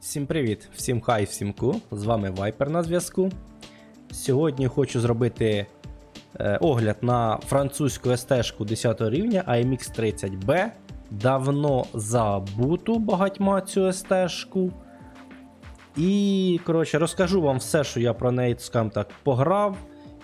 Всім привіт, всім хай, всім ку. З вами Вайпер на зв'язку. Сьогодні хочу зробити е, огляд на французьку СТ-шку 10 рівня AMX 30B. Давно забуту багатьма цю СТ-шку. І, коротше, розкажу вам все, що я про неї, скажімо так, пограв,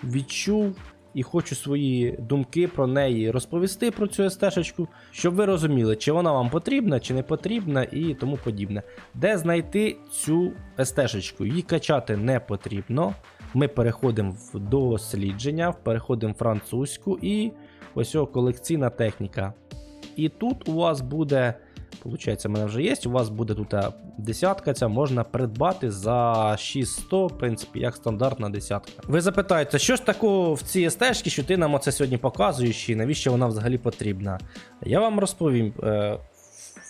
відчув. І хочу свої думки про неї розповісти про цю естешечку, щоб ви розуміли, чи вона вам потрібна, чи не потрібна, і тому подібне. Де знайти цю естешечку? Її качати не потрібно. Ми переходимо в дослідження, переходимо в французьку і ось о, колекційна техніка. І тут у вас буде, виходить, в мене вже є, у вас буде тут десятка, ця можна придбати за 600, в принципі, як стандартна десятка. Ви запитаєте, що ж такого в цій стежці, що ти нам оце сьогодні показуєш, і навіщо вона взагалі потрібна? Я вам розповім. Е,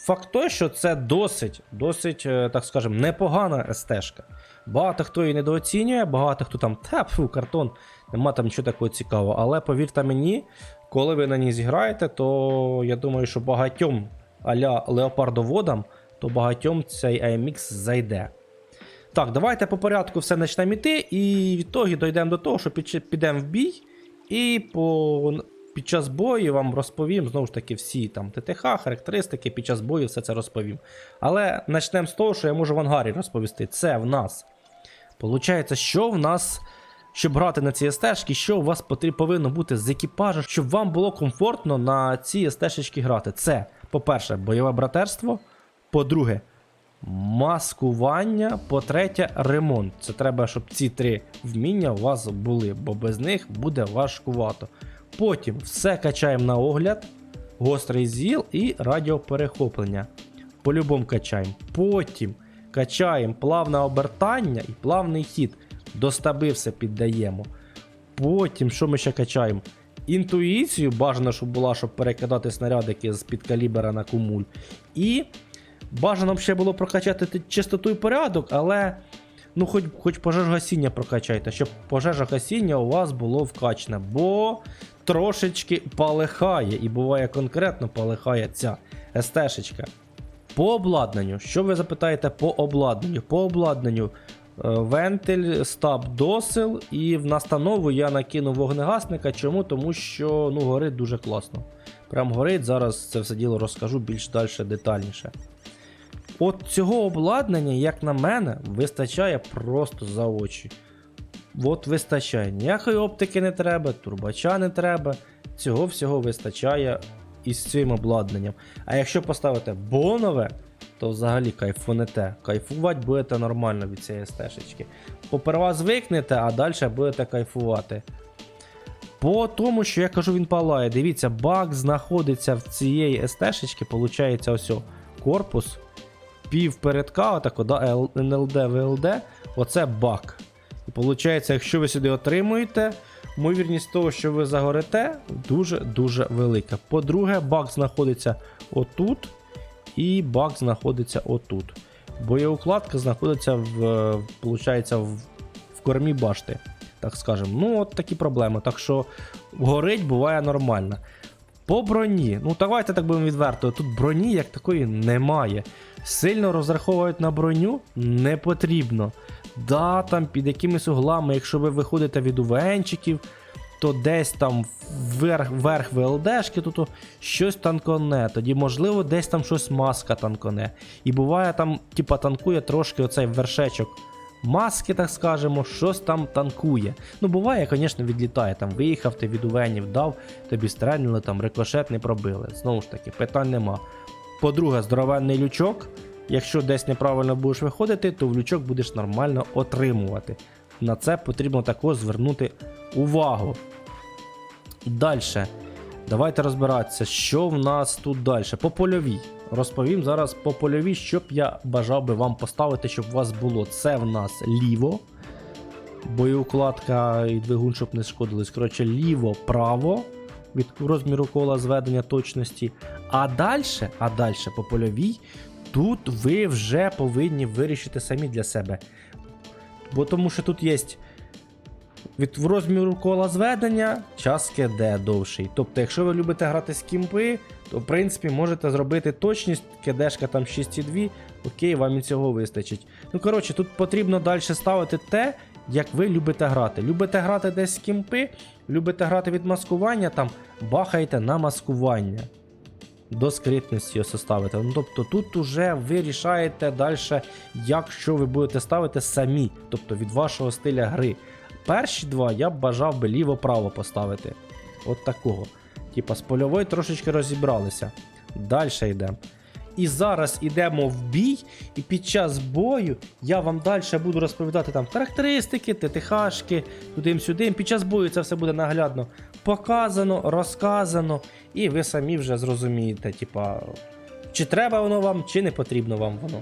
Факт той, що це досить, досить, е, так скажемо, непогана стежка. Багато хто її недооцінює, багато хто там, та, фу, картон, нема там нічого такого цікавого. Але повірте мені, коли ви на ній зіграєте, то я думаю, що багатьом аля леопардоводам, то багатьом цей AMX зайде. Так, давайте по порядку все почнемо йти, і відтоді дійдемо до того, що підемо в бій, і по, під час бою вам розповім знову ж таки всі там ТТХ, характеристики, під час бою все це розповім. Але почнемо з того, що я можу в ангарі розповісти. Це в нас. Получається, що в нас, щоб грати на ці стежки, що у вас повинно бути з екіпажу, щоб вам було комфортно на ці стежечки грати. Це, по-перше, бойове братерство. По-друге, маскування. По-третє, ремонт. Це треба, щоб ці три вміння у вас були, бо без них буде важкувато. Потім все качаємо на огляд, гострий зіл і радіоперехоплення. По-любому качаємо. Потім качаємо плавне обертання і плавний хід. До стаби все піддаємо. Потім, що ми ще качаємо? Інтуїцію бажано, щоб була, щоб перекидати снарядики з під калібера на кумуль. І бажано б ще було прокачати чистоту і порядок, але ну хоч, хоч пожежогасіння прокачайте, щоб пожежогасіння у вас було вкачане, бо трошечки палихає, і буває конкретно палихає ця естешечка. По обладнанню, що ви запитаєте по обладнанню? По обладнанню вентиль, стаб досил, і в настанову я накину вогнегасника. Чому? Тому що ну, горить дуже класно. Прям горить, зараз це все діло розкажу більш далі детальніше. От цього обладнання, як на мене, вистачає просто за очі. От вистачає. Ніякої оптики не треба, турбача не треба. Цього всього вистачає із цим обладнанням. А якщо поставити бонове, то взагалі кайфунете. Кайфувати будете нормально від цієї стежечки. Поперва звикнете, а далі будете кайфувати. По тому, що я кажу, він палає. Дивіться, баг знаходиться в цієї естешечки, виходить, ось корпус. Пів передка, отако, да, НЛД, ВЛД, оце баг. І виходить, якщо ви сюди отримуєте, ймовірність того, що ви загорите, дуже-дуже велика. По-друге, баг знаходиться отут, і баг знаходиться отут. Боєукладка знаходиться в, получається, в, в кормі башти, так скажемо. Ну, от такі проблеми. Так що горить буває нормально. По броні, ну давайте так будемо відверто. Тут броні як такої немає. Сильно розраховують на броню не потрібно. Да, там під якимись углами, якщо ви виходите від увенчиків, то десь там вверх, вверх ВЛДшки, то щось танконе. Тоді, можливо, десь там щось маска танконе. І буває там, типа, танкує трошки оцей вершечок маски, так скажемо, щось там танкує. Ну, буває, звісно, відлітає. Там виїхав, ти від увенів дав, тобі стрельнули, там рикошет не пробили. Знову ж таки, питань нема. По-друге, здоровенний лючок. Якщо десь неправильно будеш виходити, то в лючок будеш нормально отримувати. На це потрібно також звернути увагу. Далі. Давайте розбиратися, що в нас тут далі. По польовій. Розповім зараз по польовій, що б я бажав би вам поставити, щоб у вас було. Це в нас ліво. Боєукладка і двигун, щоб не шкодились. Коротше, ліво-право від розміру кола зведення точності. А далі, а далі по польовій, тут ви вже повинні вирішити самі для себе. Бо тому що тут є від розміру кола зведення час киде довший. Тобто, якщо ви любите грати з кімпи, то в принципі можете зробити точність, кидешка там 6,2, окей, вам і цього вистачить. Ну коротше, тут потрібно далі ставити те, як ви любите грати. Любите грати десь з кімпи, любите грати від маскування, там бахайте на маскування. До скритності його ставити. Ну, тобто тут уже ви рішаєте далі, як що ви будете ставити самі, тобто від вашого стиля гри. Перші два я б бажав би ліво-право поставити. От такого. Типа з польової трошечки розібралися. Далі йдемо. І зараз йдемо в бій, і під час бою я вам далі буду розповідати там характеристики, ТТХшки, туди-сюди. Під час бою це все буде наглядно показано, розказано, і ви самі вже зрозумієте, типа, чи треба воно вам, чи не потрібно вам воно.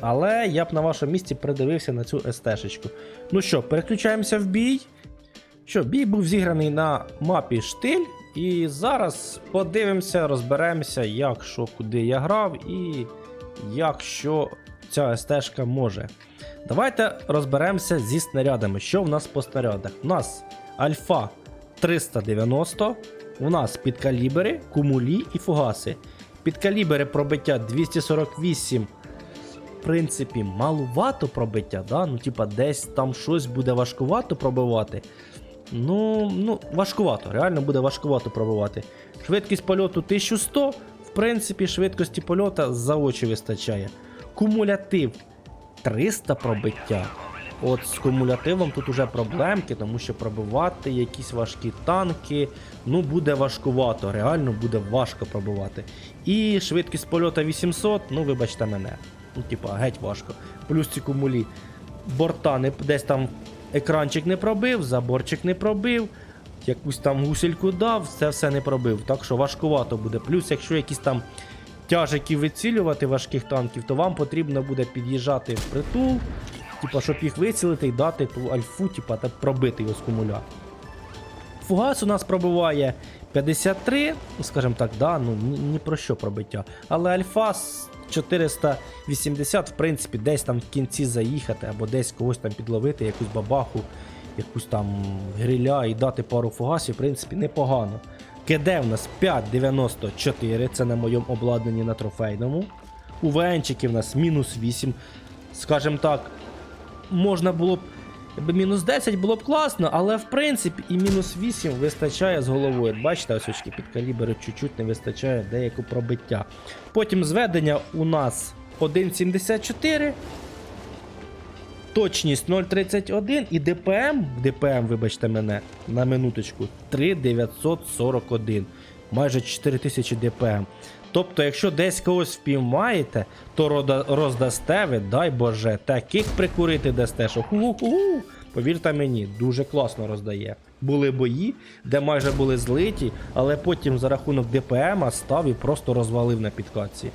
Але я б на вашому місці придивився на цю СТ-шечку. Ну що, переключаємося в бій. Що, бій був зіграний на мапі штиль. І зараз подивимося, розберемося, як що, куди я грав, і як що ця СТ-шка може. Давайте розберемося зі снарядами. Що в нас по снарядах? У нас Альфа 390, у нас підкалібери, кумулі і фугаси. Підкалібери пробиття 248 в принципі, малувато пробиття, да? ну, типа, десь там щось буде важкувато пробивати. Ну, ну, важкувато, реально буде важкувато пробивати. Швидкість польоту 1100, в принципі, швидкості польота за очі вистачає. Кумулятив 300 пробиття. От з кумулятивом тут уже проблемки, тому що пробивати якісь важкі танки, ну буде важкувато, реально буде важко пробивати. І швидкість польота 800, ну вибачте мене. Ну, типа, геть важко. Плюс ці кумулі. Борта не, десь там екранчик не пробив, заборчик не пробив, якусь там гусельку дав, це все не пробив. Так що важкувато буде. Плюс, якщо якісь там тяжики вицілювати важких танків, то вам потрібно буде під'їжджати в притул, типа, щоб їх вицілити і дати ту альфу, типа, та пробити його з кумуля. Фугас у нас пробиває 53, ну, скажімо так, да, ну ні, ні про що пробиття. Але альфа 480, в принципі, десь там в кінці заїхати, або десь когось там підловити, якусь бабаху, якусь там гриля і дати пару фугасів, в принципі, непогано. КД в нас 5,94, це на моєму обладнанні на трофейному. У ВНчиків в нас мінус 8. Скажімо так, можна було б. Якби мінус 10 було б класно, але в принципі і мінус 8 вистачає з головою. Бачите, ось очки під калібри чуть-чуть не вистачає деяку пробиття. Потім зведення у нас 1,74. Точність 0,31 і ДПМ, ДПМ, вибачте мене, на минуточку 3,941. Майже 4000 ДПМ. Тобто, якщо десь когось впіймаєте, то роздасте ви, дай Боже, таких прикурити дасте, що ху-ху-ху. Повірте мені, дуже класно роздає. Були бої, де майже були злиті, але потім за рахунок ДПМа став і просто розвалив на підкатці.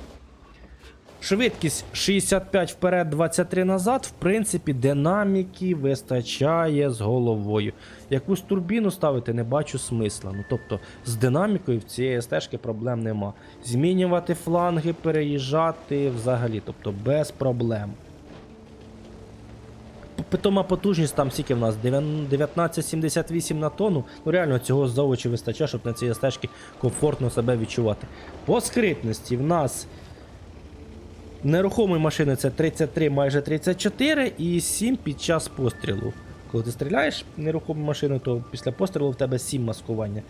Швидкість 65 вперед, 23 назад. В принципі, динаміки вистачає з головою. Якусь турбіну ставити не бачу смисла. Ну тобто з динамікою в цієї стежки проблем нема. Змінювати фланги, переїжджати взагалі, тобто без проблем. Питома потужність там скільки в нас 1978 на тонну. Ну реально цього за очі вистачає, щоб на цій стежці комфортно себе відчувати. По скритності в нас Нерухомої машини це 33, майже 34 і 7 під час пострілу. Коли ти стріляєш нерухому машину, то після пострілу в тебе 7 маскування.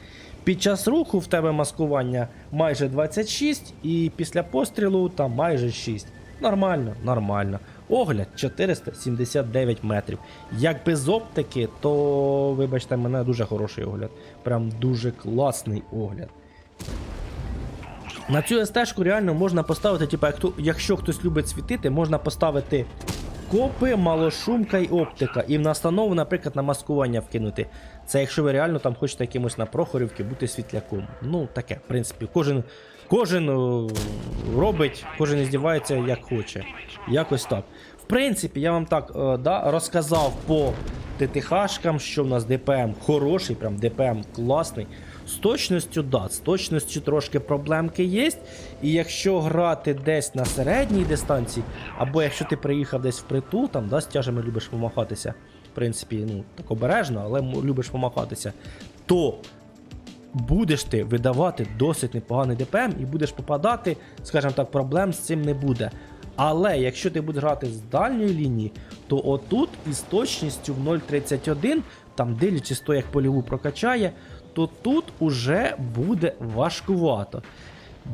Під час руху в тебе маскування майже 26, і після пострілу там майже 6. Нормально, нормально. Огляд 479 метрів. Як без оптики, то, вибачте, мене дуже хороший огляд. Прям дуже класний огляд. На цю СТ-шку реально можна поставити, хто- якщо хтось любить світити, можна поставити копи, малошумка і оптика. І в настанову, наприклад, на маскування вкинути. Це якщо ви реально там хочете якимось на прохорівки бути світляком. Ну, таке, в принципі, кожен, кожен о, робить, кожен здівається як хоче. Якось так. В принципі, я вам так е, да, розказав по ТТХшкам, що в нас ДПМ хороший, прям ДПМ класний. З точністю, да, з точністю трошки проблемки є. І якщо грати десь на середній дистанції, або якщо ти приїхав десь в притул, там да, з тяжами любиш помахатися, в принципі, ну, так обережно, але любиш помахатися, то будеш ти видавати досить непоганий ДПМ і будеш попадати, скажімо так, проблем з цим не буде. Але якщо ти будеш грати з дальньої лінії, то отут із точністю в 0.31, там дивлячись то, як польову прокачає, то тут уже буде важкувато.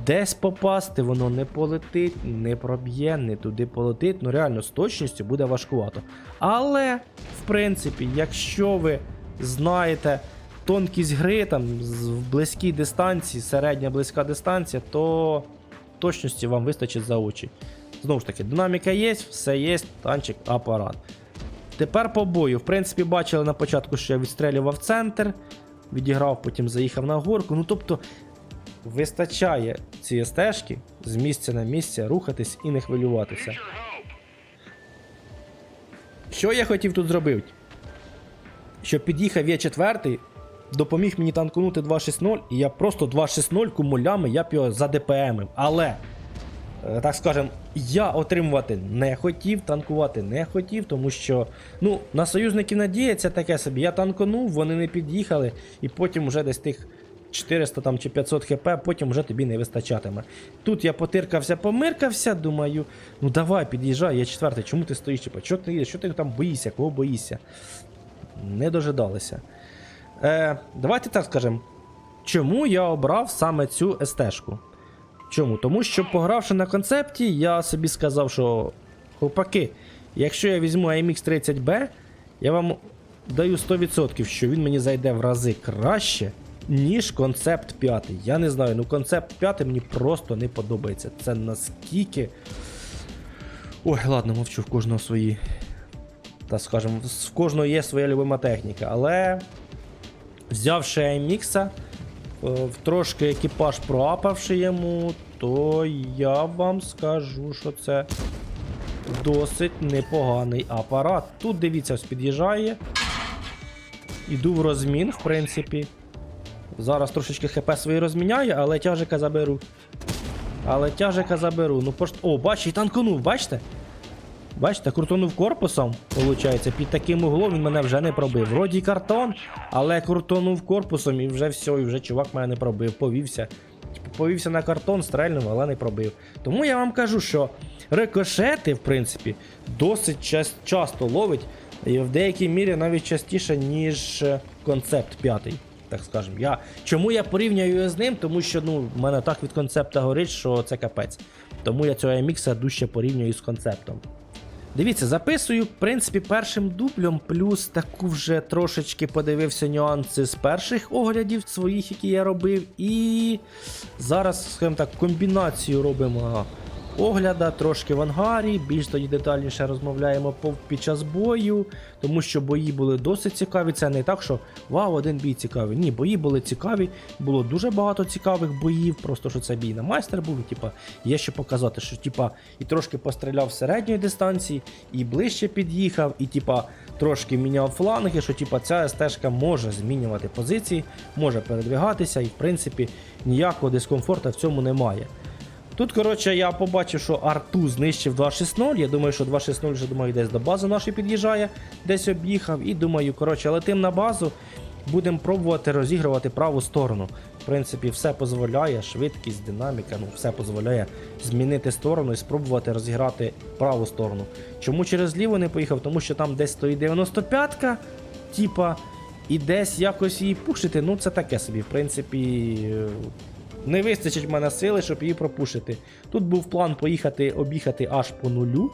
Десь попасти, воно не полетить, не проб'є, не туди полетить. Ну реально з точністю буде важкувато. Але, в принципі, якщо ви знаєте тонкість гри там в близькій дистанції, середня близька дистанція, то точності вам вистачить за очі. Знову ж таки, динаміка є, все є, танчик, апарат. Тепер по бою. В принципі, бачили на початку, що я відстрелював центр, відіграв, потім заїхав на горку. Ну тобто, вистачає цієї стежки з місця на місце рухатись і не хвилюватися. Що я хотів тут зробити? Щоб під'їхав я четвертий, допоміг мені танкунути 2.6.0, і я просто 2.6.0 кумулями я б його задепемив. Але, е, так скажем, я отримувати не хотів, танкувати не хотів, тому що ну, на союзників надіється таке собі. Я танконув, вони не під'їхали, і потім вже десь тих 400 там, чи 500 хп, потім вже тобі не вистачатиме. Тут я потиркався, помиркався, думаю, ну давай, під'їжджай, я четвертий, чому ти стоїш? Типа, що ти, що ти там боїшся, кого боїшся? Не дожидалися. Е, давайте так скажемо. Чому я обрав саме цю СТ-шку? Чому? Тому що, погравши на концепті, я собі сказав, що хлопаки, якщо я візьму AMX 30B, я вам даю 100%, що він мені зайде в рази краще, ніж концепт 5. Я не знаю, ну концепт 5 мені просто не подобається. Це наскільки. Ой, ладно, мовчу, в кожного свої. Та скажем, в кожного є своя любима техніка, але взявши в трошки екіпаж проапавши йому, то я вам скажу, що це досить непоганий апарат. Тут дивіться, під'їжджає. Іду в розмін, в принципі. Зараз трошечки хп свої розміняю, але тяжика заберу. Але тяжика заберу. Ну пошт. О, бачите, і танконув, бачите? Бачите, крутонув корпусом, виходить, під таким углом він мене вже не пробив. Вроді картон, але крутонув корпусом і вже все, і вже чувак мене не пробив, повівся. Типу, Повівся на картон, стрельнув, але не пробив. Тому я вам кажу, що рикошети, в принципі, досить час- часто ловить, і в деякій мірі навіть частіше, ніж е, концепт п'ятий. Так скажемо. Я... Чому я порівнюю з ним? Тому що ну, в мене так від концепта горить, що це капець. Тому я цього AMX дужче порівнюю з концептом. Дивіться, записую, в принципі, першим дублем, плюс таку вже трошечки подивився нюанси з перших оглядів своїх, які я робив. І зараз, скажімо так, комбінацію робимо огляда, трошки в ангарі, більш тоді детальніше розмовляємо під час бою, тому що бої були досить цікаві. Це не так, що вау, один бій цікавий. Ні, бої були цікаві, було дуже багато цікавих боїв, просто що це бій на майстер був. і, Типа, є що показати, що типа, і трошки постріляв середньої дистанції, і ближче під'їхав, і типа, трошки міняв фланги, що типа, ця стежка може змінювати позиції, може передвигатися, і в принципі ніякого дискомфорту в цьому немає. Тут, коротше, я побачив, що арту знищив 2.6.0. Я думаю, що 2.6.0 вже думаю, десь до бази нашої під'їжджає, десь об'їхав. І думаю, коротше, летим на базу. Будемо пробувати розігрувати праву сторону. В принципі, все дозволяє, швидкість, динаміка, ну все дозволяє змінити сторону і спробувати розіграти праву сторону. Чому через ліву не поїхав? Тому що там десь стоїть 95-ка, типа, і десь якось її пушити. Ну, це таке собі, в принципі. Не вистачить в мене сили, щоб її пропушити. Тут був план поїхати об'їхати аж по нулю.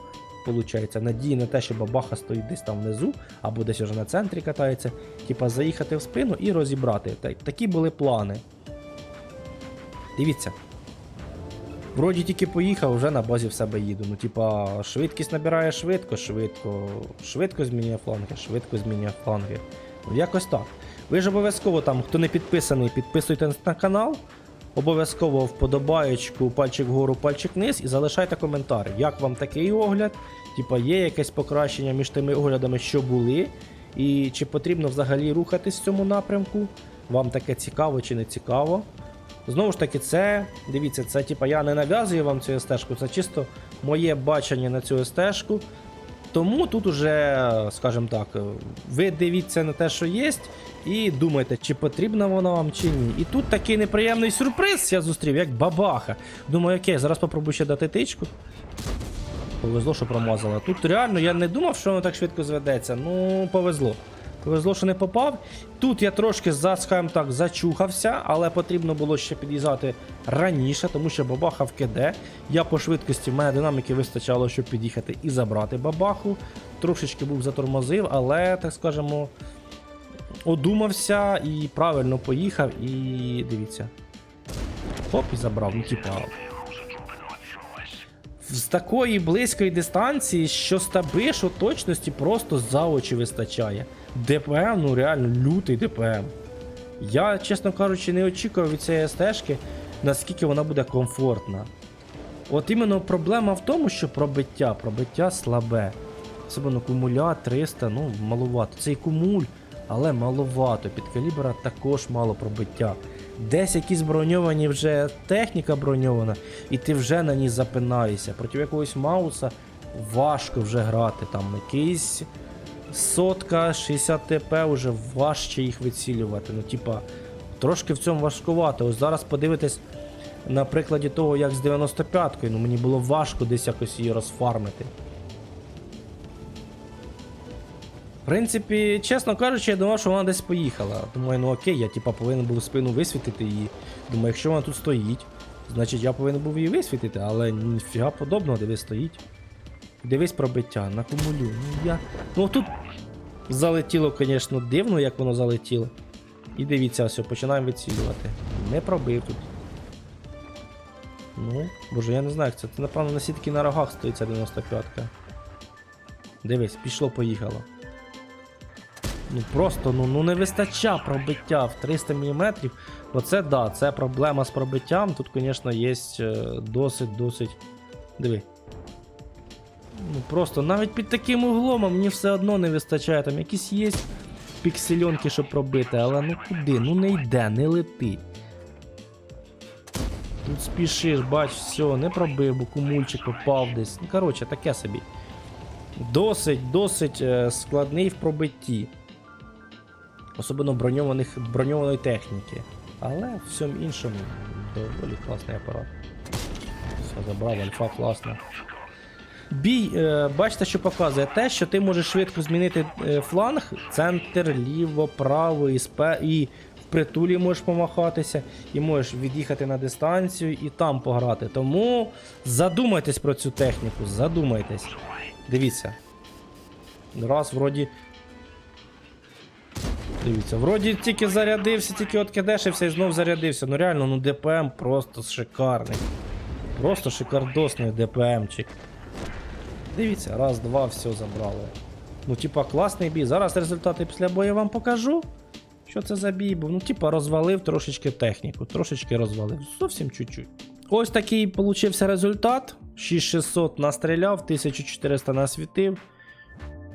Получається, надії на те, що бабаха стоїть десь там внизу, або десь уже на центрі катається. Типа заїхати в спину і розібрати. Та- Такі були плани. Дивіться. Вроді тільки поїхав, вже на базі в себе їду. Ну, типа, швидкість набирає швидко, швидко, швидко змінює фланги, швидко змінює фланги. Ну, якось так. Ви ж обов'язково там, хто не підписаний, підписуйтесь на канал. Обов'язково вподобаєчку, пальчик вгору, пальчик вниз і залишайте коментар, як вам такий огляд, типа є якесь покращення між тими оглядами, що були, і чи потрібно взагалі рухатись в цьому напрямку. Вам таке цікаво чи не цікаво. Знову ж таки, це, дивіться, це типа я не нав'язую вам цю стежку, це чисто моє бачення на цю стежку. Тому тут уже, скажімо так, ви дивіться на те, що є, і думайте, чи потрібна вона вам, чи ні. І тут такий неприємний сюрприз я зустрів, як бабаха. Думаю, окей, зараз попробую ще дати тичку. Повезло, що промазала. Тут реально я не думав, що воно так швидко зведеться. Ну, повезло. Повезло, що не попав. Тут я трошки, за, скажімо так, зачухався, але потрібно було ще під'їжджати раніше, тому що бабаха в КД. Я по швидкості, в мене динаміки вистачало, щоб під'їхати і забрати бабаху. Трошечки був затормозив, але, так скажемо, одумався і правильно поїхав. І дивіться. Хоп, і забрав. Ну, типа, з такої близької дистанції, що стабишу точності просто за очі вистачає. ДПМ, ну реально лютий ДПМ. Я, чесно кажучи, не очікував від цієї стежки, наскільки вона буде комфортна. От іменно проблема в тому, що пробиття, пробиття слабе. Особливо кумуля 300, ну маловато. Цей кумуль, але маловато. Під калібра також мало пробиття. Десь якісь броньовані вже техніка броньована, і ти вже на ній запинаєшся. Проти якогось Мауса важко вже грати. Там якийсь сотка, 60 ТП вже важче їх вицілювати. Ну, типа, трошки в цьому важкувато. Ось зараз подивитись на прикладі того, як з 95-кою, ну мені було важко десь якось її розфармити. В принципі, чесно кажучи, я думав, що вона десь поїхала. Думаю, ну окей, я типа повинен був спину висвітити її. Думаю, якщо вона тут стоїть, значить я повинен був її висвітити, але ніфіга подобного, дивись стоїть. Дивись пробиття, на кумулю. Ну я. Ну тут залетіло, звісно, дивно, як воно залетіло. І дивіться, все, починаємо вицілювати. Не пробив тут. Ну, боже, я не знаю, як це. Це, напевно, на сітки на рогах стоїть ця 95-ка. Дивись, пішло, поїхало. Ну просто ну, ну не вистача пробиття в 300 мм. Оце да, це проблема з пробиттям. Тут, звісно, є досить, досить. Диви. Ну просто навіть під таким углом а мені все одно не вистачає. Там якісь є піксельонки, щоб пробити, але ну куди? Ну не йде, не лети. Тут спішиш, бач, все, не пробив, бо кумульчик попав десь. Ну, коротше, таке собі. Досить, досить е, складний в пробитті. Особливо броньованих, броньованої техніки. Але в всьому іншому доволі класний апарат. Все, забрав, альфа класна. Бій, е, бачите, що показує те, що ти можеш швидко змінити е, фланг, центр, ліво, право і, спе, і в притулі можеш помахатися, і можеш від'їхати на дистанцію і там пограти. Тому задумайтесь про цю техніку, задумайтесь. Дивіться. Раз, вроді. Дивіться, вроді тільки зарядився, тільки откидешився і знов зарядився. Ну реально, ну ДПМ просто шикарний. Просто шикардосний ДПМчик. Дивіться, раз, два, все забрали. Ну, типа, класний бій. Зараз результати після бою вам покажу. Що це за бій був? Ну, типа, розвалив трошечки техніку, трошечки розвалив. Зовсім чуть-чуть. Ось такий получився результат. 6600 настріляв, 1400 насвітив.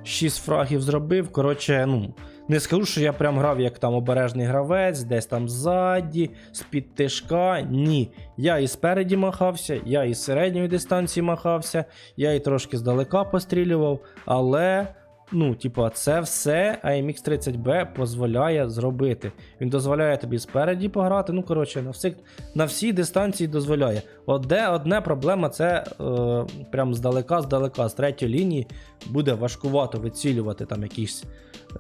6 фрагів зробив. Коротше, ну, не скажу, що я прям грав як там обережний гравець, десь там ззаді, з-під тишка. Ні. Я і спереді махався, я і з середньої дистанції махався, я і трошки здалека пострілював, але. Ну, типа, це все AMX 30B дозволяє зробити. Він дозволяє тобі спереді пограти. Ну, коротше, на всіх, на всій дистанції дозволяє. Одне, одне проблема це е, прям здалека, здалека, з третьої лінії буде важкувато вицілювати там якісь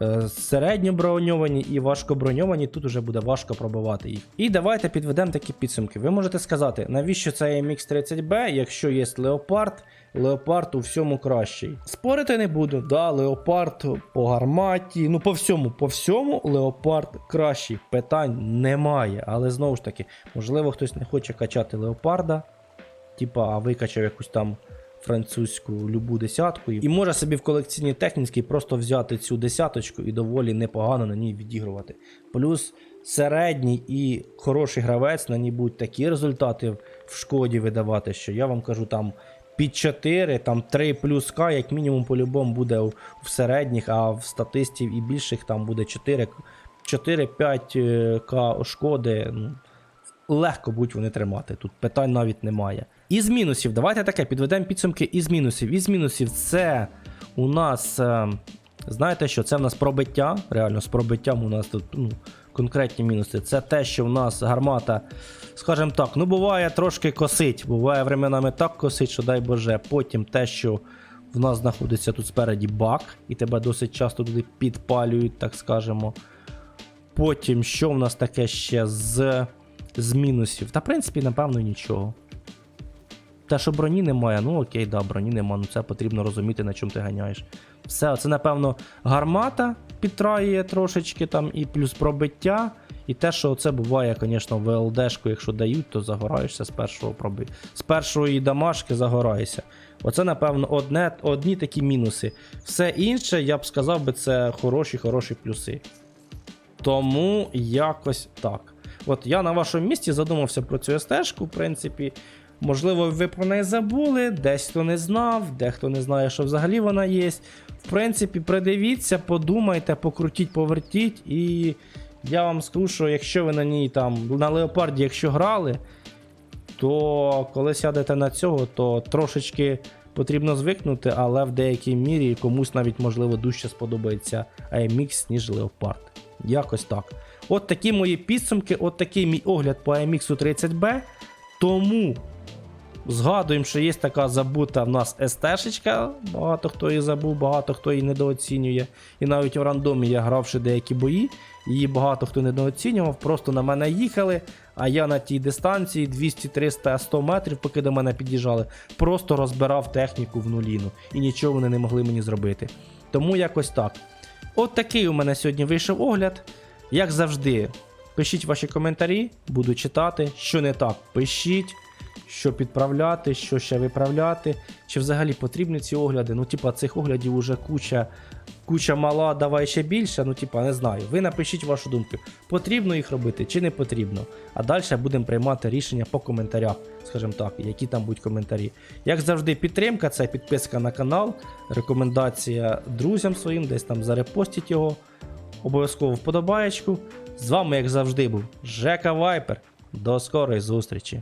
е, середньо броньовані і важко броньовані. Тут уже буде важко пробивати їх. І давайте підведемо такі підсумки. Ви можете сказати, навіщо це AMX 30B, якщо є Леопард. Леопард у всьому кращий. Спорити не буду, да, Леопард по гарматі, ну по всьому, по всьому Леопард кращий. Питань немає. Але знову ж таки, можливо, хтось не хоче качати Леопарда, типа, а викачав якусь там французьку любу десятку. І може собі в колекційній техніці просто взяти цю десяточку і доволі непогано на ній відігрувати. Плюс середній і хороший гравець на ній будуть такі результати в шкоді видавати, що я вам кажу там під 4, там 3 плюс К, як мінімум, по-любому буде в середніх, а в статистів і більших там буде 4, 4-5 К шкоди. Легко будуть вони тримати. Тут питань навіть немає. Із мінусів, давайте таке підведемо підсумки із мінусів. Із мінусів це у нас, е, знаєте що, це в нас пробиття. Реально, з пробиттям у нас тут ну, конкретні мінуси. Це те, що в нас гармата, скажімо так, ну буває трошки косить. Буває временами так косить, що дай Боже. Потім те, що в нас знаходиться тут спереді бак, і тебе досить часто туди підпалюють, так скажемо. Потім, що в нас таке ще з, з мінусів? Та, в принципі, напевно, нічого. Те, що броні немає, ну окей, да, броні немає, ну це потрібно розуміти, на чому ти ганяєш. Все, це, напевно, гармата підтраює трошечки там, і плюс пробиття. І те, що це буває, звісно, в ЛДшку, якщо дають, то загораєшся з першого проби... З першої дамашки загораєшся. Оце, напевно, одне, одні такі мінуси. Все інше, я б сказав би, це хороші, хороші плюси. Тому якось так. От я на вашому місці задумався про цю стежку, в принципі. Можливо, ви про неї забули, десь хто не знав, дехто не знає, що взагалі вона є. В принципі, придивіться, подумайте, покрутіть, повертіть. І я вам скажу, що якщо ви на ній там на леопарді, якщо грали, то коли сядете на цього, то трошечки потрібно звикнути, але в деякій мірі комусь навіть можливо дужче сподобається AMX, ніж Leopard. Якось так. От такі мої підсумки, от такий мій огляд по AMX 30B. Тому згадуємо, що є така забута в нас СТ-шечка. Багато хто її забув, багато хто її недооцінює. І навіть в рандомі я гравши деякі бої, її багато хто недооцінював, просто на мене їхали. А я на тій дистанції 200, 300, 100 метрів, поки до мене під'їжджали, просто розбирав техніку в нуліну. І нічого вони не могли мені зробити. Тому якось так. От такий у мене сьогодні вийшов огляд. Як завжди, пишіть ваші коментарі, буду читати. Що не так, пишіть, що підправляти, що ще виправляти. Чи взагалі потрібні ці огляди? Ну, типа, цих оглядів уже куча, куча мала, давай ще більше. Ну, типа, не знаю. Ви напишіть вашу думку, потрібно їх робити чи не потрібно. А далі будемо приймати рішення по коментарях, скажімо так, які там будуть коментарі. Як завжди, підтримка це підписка на канал, рекомендація друзям своїм, десь там зарепостіть його. Обов'язково вподобаєчку. З вами, як завжди, був Жека Вайпер. До скорої зустрічі!